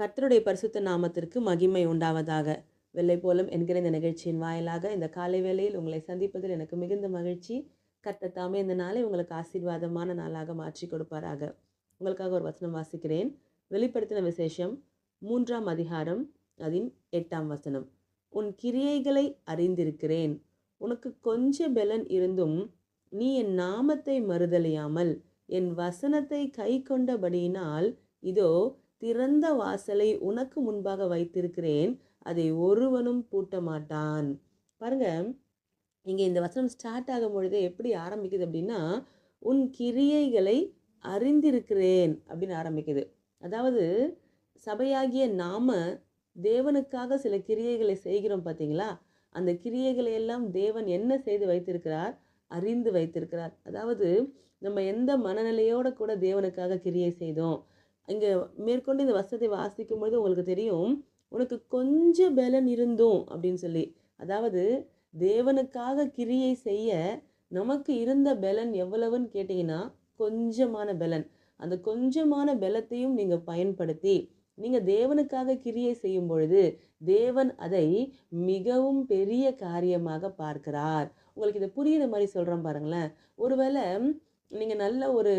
கர்த்தருடைய பரிசுத்த நாமத்திற்கு மகிமை உண்டாவதாக. வெள்ளை போலும் என்கிற இந்த நிகழ்ச்சியின் வாயிலாக இந்த காலை வேளையில் உங்களை சந்திப்பதில் எனக்கு மிகுந்த மகிழ்ச்சி. கர்த்தர் தாமே இந்த நாளை உங்களுக்கு ஆசீர்வாதமான நாளாக மாற்றி கொடுப்பாராக. உங்களுக்காக ஒரு வசனம் வாசிக்கிறேன். வெளிப்படுத்தின விசேஷம் மூன்றாம் அதிகாரம் அதன் எட்டாம் வசனம். உன் கிரியைகளை அறிந்திருக்கிறேன். உனக்கு கொஞ்ச பெலன் இருந்தும் நீ என் நாமத்தை மறுதலியாமல் என் வசனத்தை கை கொண்டபடியினால் இதோ திறந்த வாசலை உனக்கு முன்பாக வைத்திருக்கிறேன். அதை ஒருவனும் பூட்ட மாட்டான் பாருங்க இங்கே இந்த வசனம் ஸ்டார்ட் ஆகும் பொழுதே எப்படி ஆரம்பிக்குது அப்படின்னா உன் கிரியைகளை அறிந்திருக்கிறேன் அப்படின்னு ஆரம்பிக்குது. அதாவது சபையாகிய நாம தேவனுக்காக சில கிரியைகளை செய்கிறோம் பார்த்தீங்களா அந்த கிரியைகளை எல்லாம் தேவன் என்ன செய்து வைத்திருக்கிறார்? அறிந்து வைத்திருக்கிறார். அதாவது நம்ம எந்த மனநிலையோட கூட தேவனுக்காக கிரியை செய்தோம். இங்கே மேற்கொண்டு இந்த வசனத்தை வாசிக்கும் பொழுது உங்களுக்கு தெரியும் உனக்கு கொஞ்சம் பலன் இருந்தும் அப்படின்னு சொல்லி. அதாவது தேவனுக்காக கிரியை செய்ய நமக்கு இருந்த பலன் எவ்வளவுன்னு கேட்டிங்கன்னா கொஞ்சமான பலன். அந்த கொஞ்சமான பலத்தையும் நீங்கள் பயன்படுத்தி நீங்கள் தேவனுக்காக கிரியை செய்யும் பொழுது தேவன் அதை மிகவும் பெரிய காரியமாக பார்க்கிறார். உங்களுக்கு இதை புரியுற மாதிரி சொல்கிறேன் பாருங்களேன். ஒருவேளை நீங்கள் நல்ல ஒரு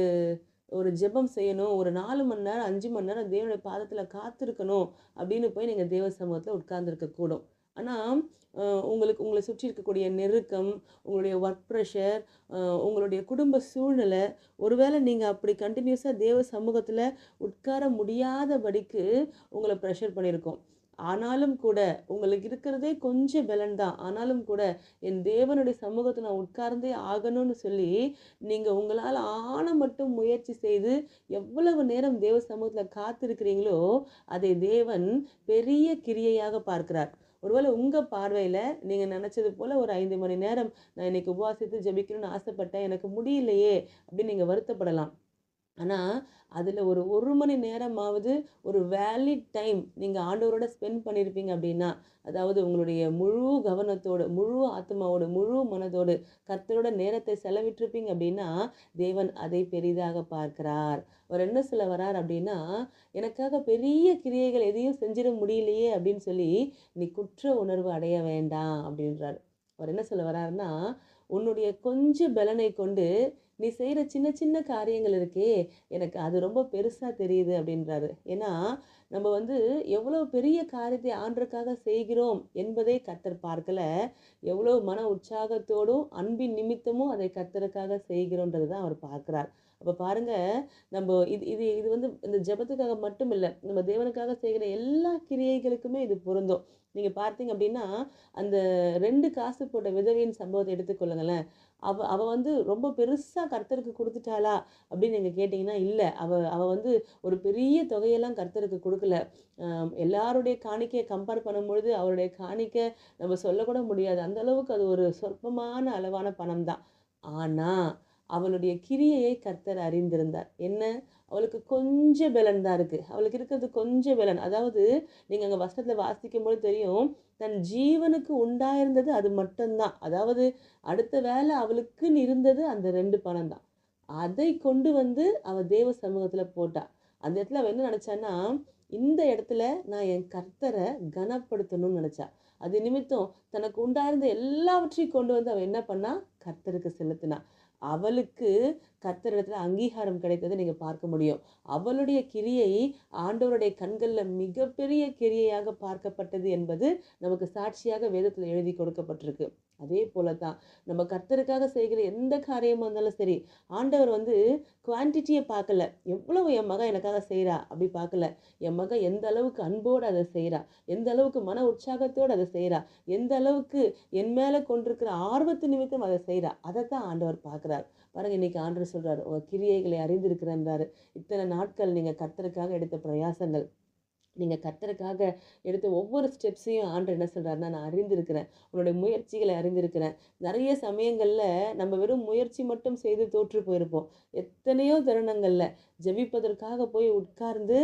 ஒரு ஜெபம் செய்யணும் ஒரு நாலு மணி நேரம் அஞ்சு மணி நேரம் தேவனுடைய பாதத்தில் காத்திருக்கணும் அப்படின்னு போய் நீங்கள் தேவ சமூகத்தில் உட்கார்ந்துருக்க கூடும். ஆனால் உங்களுக்கு உங்களை சுற்றி இருக்கக்கூடிய நெருக்கம் உங்களுடைய ஒர்க் ப்ரெஷர் உங்களுடைய குடும்ப சூழ்நிலை ஒருவேளை நீங்கள் அப்படி கண்டினியூஸாக தேவ சமூகத்தில் உட்கார முடியாதபடிக்கு உங்களை ப்ரெஷர் பண்ணியிருக்கோம். ஆனாலும் கூட உங்களுக்கு இருக்கிறதே கொஞ்சம் பலன் தான். ஆனாலும் கூட என் தேவனுடைய சமூகத்தை நான் உட்கார்ந்தே ஆகணும்னு சொல்லி நீங்கள் உங்களால் ஆன மட்டும் முயற்சி செய்து எவ்வளவு நேரம் தேவ சமூகத்தில் காத்திருக்கிறீங்களோ அதை தேவன் பெரிய கிரியையாக பார்க்கிறார். ஒருவேளை உங்கள் பார்வையில் நீங்கள் நினச்சது போல் ஒரு ஐந்து மணி நேரம் நான் இன்றைக்கி உபவாசித்து ஜபிக்கணும்னு ஆசைப்பட்டேன் எனக்கு முடியலையே அப்படின்னு நீங்கள் வருத்தப்படலாம். ஆனால் அதில் ஒரு ஒரு மணி நேரமாவது ஒரு வேலிட் டைம் நீங்கள் ஆண்டவரோட ஸ்பெண்ட் பண்ணியிருப்பீங்க அப்படின்னா அதாவது உங்களுடைய முழு கவனத்தோடு முழு ஆத்மாவோடு முழு மனதோடு கர்த்தரோட நேரத்தை செலவிட்டிருப்பீங்க அப்படின்னா தேவன் அதை பெரிதாக பார்க்கிறார். அவர் என்ன சொல்ல வரார் அப்படின்னா எனக்காக பெரிய கிரியைகள் எதையும் செஞ்சிட முடியலையே அப்படின்னு சொல்லி நீ குற்ற உணர்வு அடைய வேண்டாம் அப்படின்றார். அவர் என்ன சொல்ல வராருன்னா உன்னுடைய கொஞ்சம் பலனை கொண்டு நீ செய்கிற சின்ன சின்ன காரியங்கள் இருக்கே எனக்கு அது ரொம்ப பெருசாக தெரியுது அப்படின்றாரு. ஏன்னா நம்ம வந்து எவ்வளோ பெரிய காரியத்தை ஆண்டருக்காக செய்கிறோம் என்பதை கத்தர் பார்க்கல. எவ்வளோ மன உற்சாகத்தோடும் அன்பின் நிமித்தமும் அதை கத்தருக்காக செய்கிறோன்றது தான் அவர் பார்க்குறார். அப்போ பாருங்கள் நம்ம இது இது இது வந்து இந்த ஜபத்துக்காக மட்டும் இல்லை நம்ம தேவனுக்காக செய்கிற எல்லா கிரியைகளுக்குமே இது பொருந்தும். நீங்கள் பார்த்தீங்க அப்படின்னா அந்த ரெண்டு காசு போட்ட விதவையின் சம்பவத்தை எடுத்துக்கொள்ளுங்களேன் அவ அவ வந்து ரொம்ப பெருசாக கர்த்தருக்கு கொடுத்துட்டாளா அப்படின்னு நீங்கள் கேட்டிங்கன்னா இல்லை. அவள் அவள் வந்து ஒரு பெரிய தொகையெல்லாம் கர்த்தருக்கு கொடுக்கல. எல்லாருடைய காணிக்கையை கம்பேர் பண்ணும்பொழுது அவருடைய காணிக்கை நம்ம சொல்லக்கூட முடியாது. அந்தளவுக்கு அது ஒரு சொற்பமான அளவான பணம் தான் ஆனால் அவளுடைய கிரியையை கர்த்தர் அறிந்திருந்தார். என்ன? அவளுக்கு கொஞ்சம் பலன் தான் இருக்குது அவளுக்கு இருக்கிறது கொஞ்சம் பலன். அதாவது நீங்கள் அங்கே வசனத்தில் வாசிக்கும் போது தெரியும் தன் ஜீவனுக்கு உண்டாயிருந்தது அது மட்டும்தான். அதாவது அடுத்த வேலை அவளுக்குன்னு இருந்தது அந்த ரெண்டு பணம் தான். அதை கொண்டு வந்து அவள் தேவ சமூகத்தில் போட்டாள் அந்த இடத்துல அவள் என்ன நினச்சான்னா இந்த இடத்துல நான் என் கர்த்தரை கனப்படுத்தணும்னு நினச்சா. அது நிமித்தம் தனக்கு உண்டாயிருந்த எல்லாவற்றையும் கொண்டு வந்து அவள் என்ன பண்ணா? கர்த்தருக்கு செலுத்தினா. அவளுக்கு கர்த்தரிடத்துல அங்கீகாரம் கிடைத்ததை நீங்கள் பார்க்க முடியும். அவளுடைய கிரியை ஆண்டவருடைய கண்களில் மிகப்பெரிய கிரியையாக பார்க்கப்பட்டது என்பது நமக்கு சாட்சியாக வேதத்தில் எழுதி கொடுக்கப்பட்டிருக்கு. அதே போல தான் நம்ம கர்த்தருக்காக செய்கிற எந்த காரியமாக இருந்தாலும் சரி ஆண்டவர் வந்து குவான்டிட்டியை பார்க்கல. எவ்வளவு என் மகன் எனக்காக செய்கிறா அப்படி பார்க்கல. என் மகன் எந்த அளவுக்கு அன்போடு அதை செய்கிறா எந்த அளவுக்கு மன உற்சாகத்தோடு அதை செய்கிறா எந்த அளவுக்கு என் மேலே கொண்டிருக்கிற ஆர்வத்து நிமித்தம் அதை செய்கிறா அதை தான் ஆண்டவர் பார்க்குறார். பாருங்க இன்னைக்கு ஆண்டவர் சொல்கிறார் உங்கள் கிரியைகளை அறிந்திருக்கிறேன்றாரு. இத்தனை நாட்கள் நீங்கள் கர்த்தருக்காக எடுத்த பிரயாசங்கள். நீங்கள் கத்தருக்காக எடுத்த ஒவ்வொரு ஸ்டெப்ஸையும் ஆண்டு என்ன சொல்கிறாருன்னா நான் அறிந்திருக்கிறேன். உன்னுடைய முயற்சிகளை அறிந்திருக்கிறேன். நிறைய சமயங்களில் நம்ம வெறும் முயற்சி மட்டும் செய்து தோற்று போயிருப்போம். எத்தனையோ தருணங்களில் ஜெபிப்பதற்காக போய் உட்கார்ந்து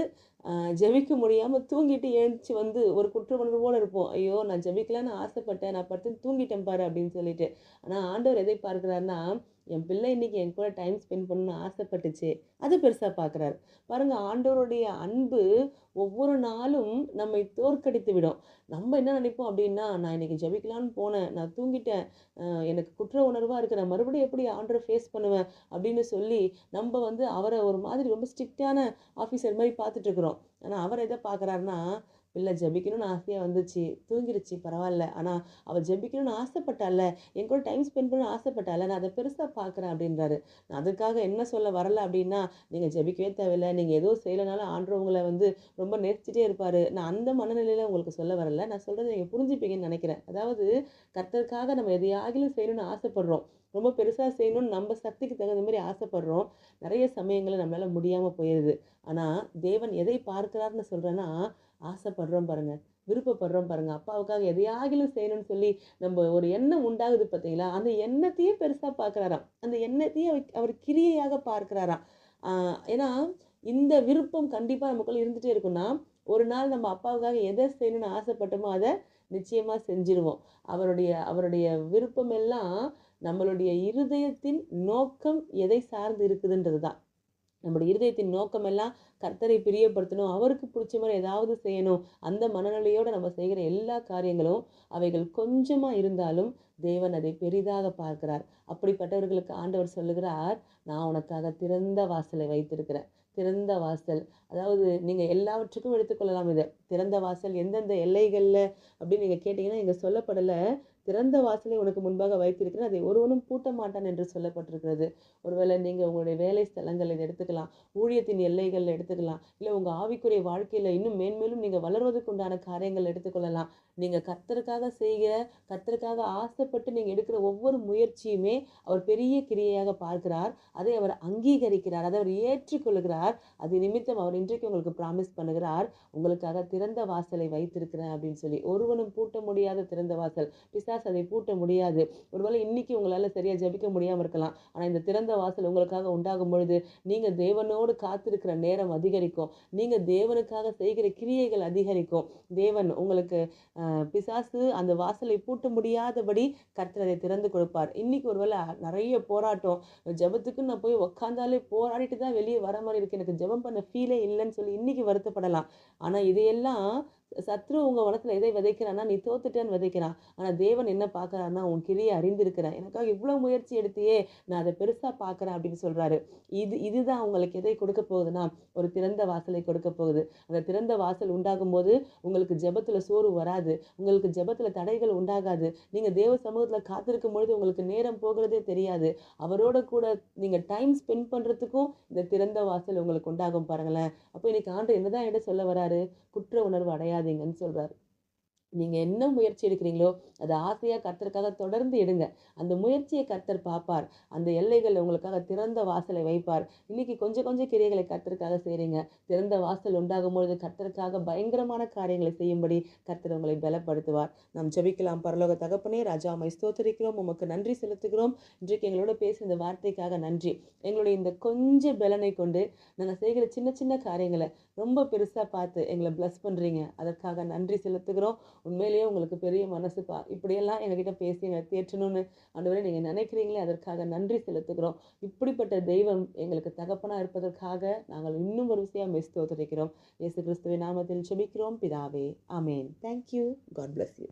ஜெபிக்க முடியாமல் தூங்கிட்டு எழுந்துச்சு வந்து ஒரு குற்ற உணர்வோடு இருப்போம். ஐயோ நான் ஜெபிக்கலான்னு ஆசைப்பட்டேன். நான் படுத்து தூங்கிட்டேன் பாரு அப்படின்னு சொல்லிட்டு. ஆனால் ஆண்டவர் எதை பார்க்குறாருன்னா என் பிள்ளை இன்னைக்கு என் கூட டைம் ஸ்பெண்ட் பண்ணணும்னு ஆசைப்பட்டுச்சு. அது பெருசாக பார்க்குறாரு பாருங்கள் ஆண்டவருடைய அன்பு ஒவ்வொரு நாளும் நம்மை தோற்கடித்து விடும். நம்ம என்ன நினைப்போம் அப்படின்னா நான் இன்னைக்கு ஜபிக்கலான்னு போனேன் நான் தூங்கிட்டேன் எனக்கு குற்ற உணர்வாக இருக்கு நான் மறுபடியும் எப்படி ஆண்டரை ஃபேஸ் பண்ணுவேன் அப்படின்னு சொல்லி நம்ம வந்து அவரை ஒரு மாதிரி ரொம்ப ஸ்ட்ரிக்டான ஆஃபீஸர் மாதிரி பார்த்துட்ருக்குறோம் ஆனால் அவர் எதை பார்க்குறாருன்னா பிள்ளை ஜெபிக்கணும்னு ஆசையாக வந்துச்சு. தூங்கிடுச்சு பரவாயில்ல ஆனால் அவள் ஜெபிக்கணும்னு ஆசைப்பட்டால என் கூட டைம் ஸ்பெண்ட் பண்ண ஆசைப்பட்டால நான் அதை பெருசாக பார்க்குறேன் அப்படின்றாரு. நான் அதுக்காக என்ன சொல்ல வரல அப்படின்னா நீங்கள் ஜெபிக்கவே தேவையில்லை. நீங்கள் ஏதோ செய்யலைனாலும் ஆண்டவங்களை வந்து ரொம்ப நேசிச்சிட்டே இருப்பார். நான் அந்த மனநிலையில் உங்களுக்கு சொல்ல வரல. நான் சொல்கிறத நீங்கள் புரிஞ்சுப்பீங்கன்னு நினைக்கிறேன். அதாவது கர்த்தருக்காக நம்ம எதையாகிலும் செய்யணும்னு ஆசைப்படுறோம். ரொம்ப பெருசாக செய்யணும்னு நம்ம சக்திக்கு தகுந்த மாதிரி ஆசைப்படுறோம். நிறைய சமயங்களில் நம்மளால் முடியாமல் போயிடுது ஆனால் தேவன் எதை பார்க்கிறாருன்னு சொல்கிறேன்னா ஆசைப்படுறோம் பாருங்க விருப்பப்படுறோம் பாருங்கள் அப்பாவுக்காக எதையாகிலும் செய்யணும்னு சொல்லி நம்ம ஒரு எண்ணம் உண்டாகுது பார்த்தீங்களா அந்த எண்ணத்தையே பெருசாக பார்க்குறாராம். அந்த எண்ணத்தையே அவர் அவர் கிரியையாக பார்க்குறாராம். ஏன்னா இந்த விருப்பம் கண்டிப்பாக நமக்குள்ளே இருந்துகிட்டே இருக்குன்னா ஒரு நாள் நம்ம அப்பாவுக்காக எதை செய்யணும்னு ஆசைப்பட்டோமோ அதை நிச்சயமாக செஞ்சிருவோம். அவருடைய அவருடைய விருப்பம் எல்லாம் நம்மளுடைய இருதயத்தின் நோக்கம் எதை சார்ந்து இருக்குதுன்றது தான் நம்முடைய இருதயத்தின் நோக்கமெல்லாம் கர்த்தரை பிரியப்படுத்தணும் அவருக்கு பிடிச்ச மாதிரி ஏதாவது செய்யணும் அந்த மனநிலையோடு நம்ம செய்கிற எல்லா காரியங்களும் அவைகள் கொஞ்சமாக இருந்தாலும் தேவன் அதை பெரிதாக பார்க்கிறார். அப்படிப்பட்டவர்களுக்கு ஆண்டவர் சொல்லுகிறார் நான் உனக்காக திறந்த வாசலை வைத்திருக்கிறேன். திறந்த வாசல் அதாவது நீங்கள் எல்லாவற்றுக்கும் எடுத்துக்கொள்ளலாம் இதை. திறந்த வாசல் எந்தெந்த எல்லைகளில் அப்படின்னு நீங்கள் கேட்டிங்கன்னா இங்கே சொல்லப்படலை. திறந்த வாசலை உனக்கு முன்பாக வைத்திருக்கிறேன். அதை ஒருவனும் பூட்ட மாட்டான் என்று சொல்லப்பட்டிருக்கிறது. ஒருவேளை நீங்கள் உங்களுடைய வேலை ஸ்தலங்களை எடுத்துக்கலாம். ஊழியத்தின் எல்லைகள் எடுத்துக்கலாம். இல்லை உங்கள் ஆவிக்குரிய வாழ்க்கையில் இன்னும் மேன்மேலும் நீங்கள் வளர்வதற்கு உண்டான காரியங்கள் எடுத்துக்கொள்ளலாம். நீங்கள் கத்தருக்காக செய்கிற கத்தருக்காக ஆசைப்பட்டு நீங்கள் எடுக்கிற ஒவ்வொரு முயற்சியுமே அவர் பெரிய கிரியையாக பார்க்கிறார். அதை அவர் அங்கீகரிக்கிறார். அதை அவர் ஏற்றுக்கொள்கிறார். அது நிமித்தம் அவர் இன்றைக்கு உங்களுக்கு ப்ராமிஸ் பண்ணுகிறார். உங்களுக்காக திறந்த வாசலை வைத்திருக்கிறேன் அப்படின்னு சொல்லி. ஒருவனும் பூட்ட முடியாத திறந்த வாசல். பிசாஸ் அதை பூட்ட முடியாது. ஒருவேளை இன்னைக்கு உங்களால் சரியாக ஜெபிக்க முடியாமல் இருக்கலாம். ஆனால் இந்த திறந்த வாசல் உங்களுக்காக உண்டாகும் பொழுது நீங்கள் தேவனோடு காத்திருக்கிற நேரம் அதிகரிக்கும். நீங்கள் தேவனுக்காக செய்கிற கிரியைகள் அதிகரிக்கும். தேவன் உங்களுக்கு ஆஹ், பிசாசு அந்த வாசலை பூட்ட முடியாதபடி கர்த்தர் அதை திறந்து கொடுப்பார். இன்னைக்கு ஒருவேளை நிறைய போராட்டம். ஜபத்துக்கு நான் போய் உக்காந்தாலே போராடிட்டு தான் வெளியே வர மாதிரி இருக்கு. எனக்கு ஜெபம் பண்ண ஃபீலே இல்லைன்னு சொல்லி இன்னைக்கு வருத்தப்படலாம். ஆனால் இதையெல்லாம் சத்ரு உங்கள் மனத்தில் எதை விதைக்கிறான்னா நீ தோத்துட்டேன்னு விதைக்கிறான். ஆனால் தேவன் என்ன பார்க்குறான்னா உன் கிளியை அறிந்திருக்கிறான் எனக்காக இவ்வளோ முயற்சி எடுத்தியே நான் அதை பெருசாக பார்க்கறேன் அப்படின்னு சொல்கிறாரு இது இதுதான் உங்களுக்கு எதை கொடுக்க போகுதுன்னா ஒரு திறந்த வாசலை கொடுக்க போகுது. அந்த திறந்த வாசல் உண்டாகும் போது உங்களுக்கு ஜெபத்தில் சோறு வராது. உங்களுக்கு ஜெபத்தில் தடைகள் உண்டாகாது. நீங்க தேவ சமூகத்தில் காத்திருக்கும் பொழுது உங்களுக்கு நேரம் போகிறதே தெரியாது. அவரோட கூட நீங்கள் டைம் ஸ்பெண்ட் பண்ணுறதுக்கும் இந்த திறந்த வாசல் உங்களுக்கு உண்டாகும் பாருங்களேன். அப்போ இன்னைக்கு ஆண்டு என்னதான் என்ன சொல்ல வராரு? குற்ற உணர்வு அடையாதீங்கன்னு சொல்கிறார் நீங்கள் என்ன முயற்சி எடுக்கிறீங்களோ அதை ஆசையாக கர்த்தருக்காக தொடர்ந்து எடுங்க. அந்த முயற்சியை கர்த்தர் பார்ப்பார். அந்த எல்லைகள் உங்களுக்காக திறந்த வாசலை வைப்பார். இன்னைக்கு கொஞ்சம் கொஞ்சம் கிரியைகளை கர்த்தருக்காக செய்கிறீங்க திறந்த வாசல் உண்டாகும் பொழுது கர்த்தருக்காக பயங்கரமான காரியங்களை செய்யும்படி கர்த்தர் உங்களை பலப்படுத்துவார். நாம் ஜபிக்கலாம். பரலோக தகப்பனே ராஜாமை ஸ்தோத்தரிக்கிறோம். உமக்கு நன்றி செலுத்துகிறோம். இன்றைக்கு எங்களோட பேசிய இந்த வார்த்தைக்காக நன்றி. எங்களுடைய இந்த கொஞ்சம் பலனை கொண்டு நாங்கள் செய்கிற சின்ன சின்ன காரியங்களை ரொம்ப பெருசாக பார்த்து எங்களை ப்ளஸ் பண்ணுறீங்க அதற்காக நன்றி செலுத்துகிறோம். உண்மையிலேயே உங்களுக்கு பெரிய மனசுப்பா இப்படியெல்லாம் எங்ககிட்ட பேசி எங்களை தேற்றணும்னு ஆண்டவரே நீங்கள் நினைக்கிறீங்களே அதற்காக நன்றி செலுத்துகிறோம். இப்படிப்பட்ட தெய்வம் எங்களுக்கு தகப்பனாக இருப்பதற்காக நாங்கள் இன்னும் ஒரு விஷயம் மெஸ்தோத்தரிக்கிறோம் இயேசு கிறிஸ்துவின் நாமத்தில் செபிக்கிறோம் பிதாவே ஆமேன். Thank you God bless you